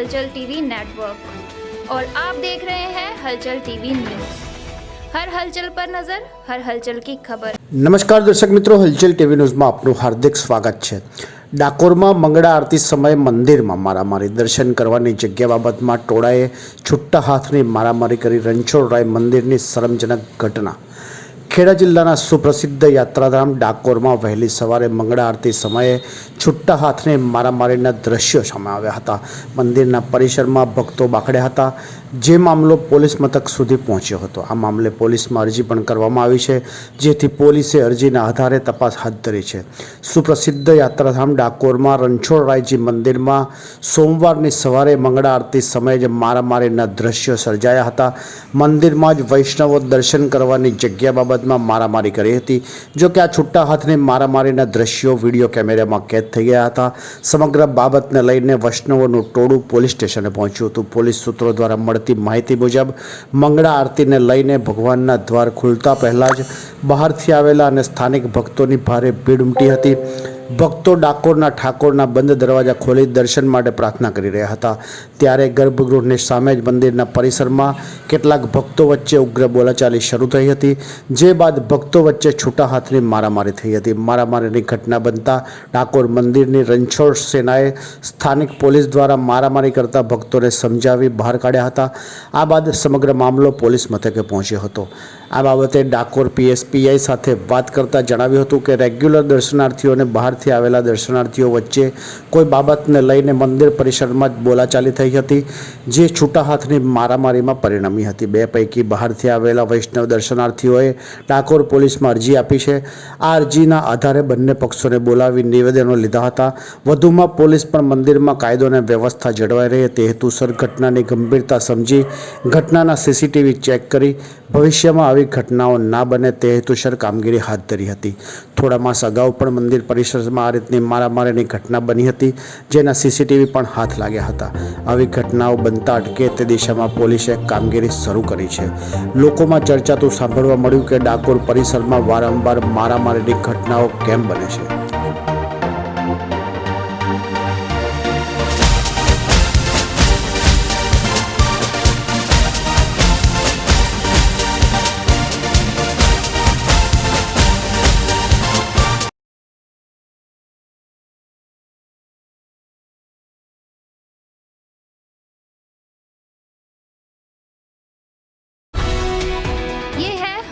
हलचल TV network और आप देख रहे हैं हलचल टीवी न्यूज हर हलचल पर नजर हर हलचल की खबर નમસ્કાર દર્શક મિત્રો હલચલ ટીવી ન્યૂઝમાં આપનું હાર્દિક સ્વાગત છે ડાકોરમાં મંગળા આરતી સમયે મંદિરમાં મારામારી દર્શન કરવાની જગ્યા બાબતમાં ટોળાએ છુટ્ટા હાથની મારામારી કરી રણછોડરાય મંદિરની શરમજનક ઘટના ખેડા જિલ્લાના સુપ્રસિદ્ધ યાત્રાધામ ડાકોરમાં વહેલી સવારે મંગળા આરતી સમયે છુટ્ટા હાથને મારામારીના દ્રશ્યો સામે આવ્યા હતા. મંદિરના પરિસરમાં ભક્તો બાખડ્યા હતા. જે મામલો પોલીસ મથક સુધી પહોંચ્યો હતો. આ મામલે પોલીસમાં અરજી પણ કરવામાં આવી છે, જેથી પોલીસે અરજીના આધારે તપાસ હાથ ધરી છે. સુપ્રસિદ્ધ યાત્રાધામ ડાકોરમાં રણછોડરાયજી મંદિરમાં સોમવારની સવારે મંગળા આરતી સમયે જ મારામારીના દ્રશ્યો સર્જાયા હતા. મંદિરમાં જ વૈષ્ણવો દર્શન કરવાની જગ્યા બાબતમાં મારામારી કરી હતી. જો કે આ છુટ્ટા હાથની મારામારીના દ્રશ્યો વીડિયો કેમેરામાં કેદ થઈ ગયા હતા. સમગ્ર બાબતને લઈને વૈષ્ણવોનું ટોળું પોલીસ સ્ટેશને પહોંચ્યું હતું. પોલીસ સૂત્રો દ્વારા મળતી માહિતી મુજબ, મંગળા આરતીને લઈને ભગવાનના દ્વાર ખુલતા પહેલાં જ બહારથી આવેલા અને સ્થાનિક ભક્તોની ભારે ભીડ ઉમટી હતી. ભક્તો ડાકોરના ઠાકોરના બંધ દરવાજા ખોલી દર્શન માટે પ્રાર્થના કરી રહ્યા હતા. ત્યારે ગર્ભગૃહની સામે જ મંદિરના પરિસરમાં કેટલાક ભક્તો વચ્ચે ઉગ્ર બોલાચાલી શરૂ થઈ હતી, જે બાદ ભક્તો વચ્ચે છૂટા હાથની મારામારી થઈ હતી. મારામારીની ઘટના બનતા ડાકોર મંદિરની રણછોડ સેનાએ સ્થાનિક પોલીસ દ્વારા મારામારી કરતા ભક્તોને સમજાવી બહાર કાઢ્યા હતા. આ બાદ સમગ્ર મામલો પોલીસ મથકે પહોંચ્યો હતો. આ બાબતે ડાકોર પીએસપીઆઈ સાથે વાત કરતાં જણાવ્યું હતું કે, રેગ્યુલર દર્શનાર્થીઓને બહારથી આવેલા દર્શનાર્થીઓ વચ્ચે કોઈ બાબતને લઈને મંદિર પરિસરમાં જ બોલાચાલી થઈ હતી, જે છૂટા હાથની મારામારીમાં પરિણમી હતી. બે પૈકી બહારથી આવેલા વૈષ્ણવ દર્શનાર્થીઓએ ડાકોર પોલીસમાં અરજી આપી છે. આ અરજીના આધારે બંને પક્ષોને બોલાવી નિવેદનો લીધા હતા. વધુમાં પોલીસ પણ મંદિરમાં કાયદો અને વ્યવસ્થા જળવાઈ રહે તે હેતુસર ઘટનાની ગંભીરતા સમજી ઘટનાના સીસીટીવી ચેક કરી ભવિષ્યમાં આવી ઘટનાઓ ના બને તે હેતુસર કામગીરી હાથ ધરી હતી. થોડા માસ અગાઉ પણ મંદિર પરિસરમાં આ રીતની મારામારીની ઘટના બની હતી, જેના સીસીટીવી પણ હાથ લાગ્યા હતા. આવી ઘટનાઓ બનતા અટકે તે દિશામાં પોલીસે કામગીરી શરૂ કરી છે. લોકોમાં ચર્ચાતું સાંભળવા મળ્યું કે ડાકોર પરિસરમાં વારંવાર મારામારીની ઘટનાઓ કેમ બને છે.